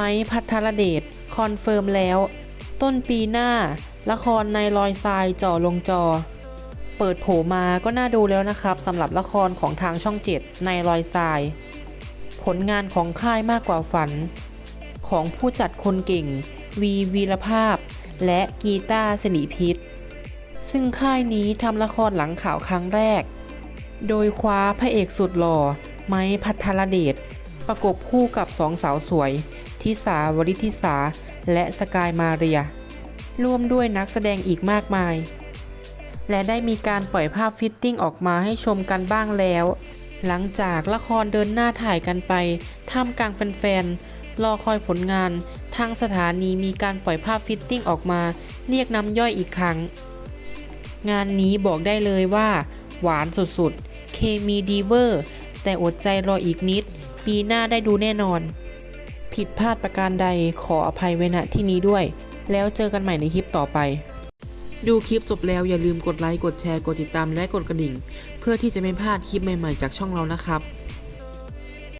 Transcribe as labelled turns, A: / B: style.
A: ไม้พัทรเดชคอนเฟิร์มแล้ว ต้นปีหน้า ละครในรอยทรายจ่อลงจอ เปิดโผมาก็น่าดูแล้วนะครับสำหรับละครของทางช่องเจ็ดในรอยทราย ผลงานของค่ายมากกว่าฝัน ของผู้จัดคนเก่ง วีวีรภาพ และกีตาร์สิริพิษ ซึ่งค่ายนี้ทำละครหลังข่าวครั้งแรก โดยคว้าพระเอกสุดหล่อ ไม้พัทรเดชประกบคู่กับสองสาวสวย ทิสาวริทิสา และสกายมาเรีย ร่วมด้วยนักแสดงอีกมากมาย และได้มีการปล่อยภาพฟิตติ้งออกมาให้ชมกันบ้างแล้ว หลังจากละครเดินหน้าถ่ายกันไป ท่ามกลางแฟนๆ รอคอยผลงาน ทางสถานีมีการปล่อยภาพฟิตติ้งออกมา เรียกน้ำย่อยอีกครั้ง งานนี้บอกได้เลยว่า หวานสุดๆ เคมีดีเวอร์ แต่อดใจรออีกนิด ปีหน้าได้ดูแน่นอน ผิดพลาดประการใดขออภัยไว้ณที่นี้ด้วย แล้วเจอกันใหม่ในคลิปต่อไป ดูคลิปจบแล้วอย่าลืมกดไลค์กดแชร์กดติดตามและกดกระดิ่ง เพื่อที่จะไม่พลาดคลิปใหม่ๆจากช่องเรานะครับ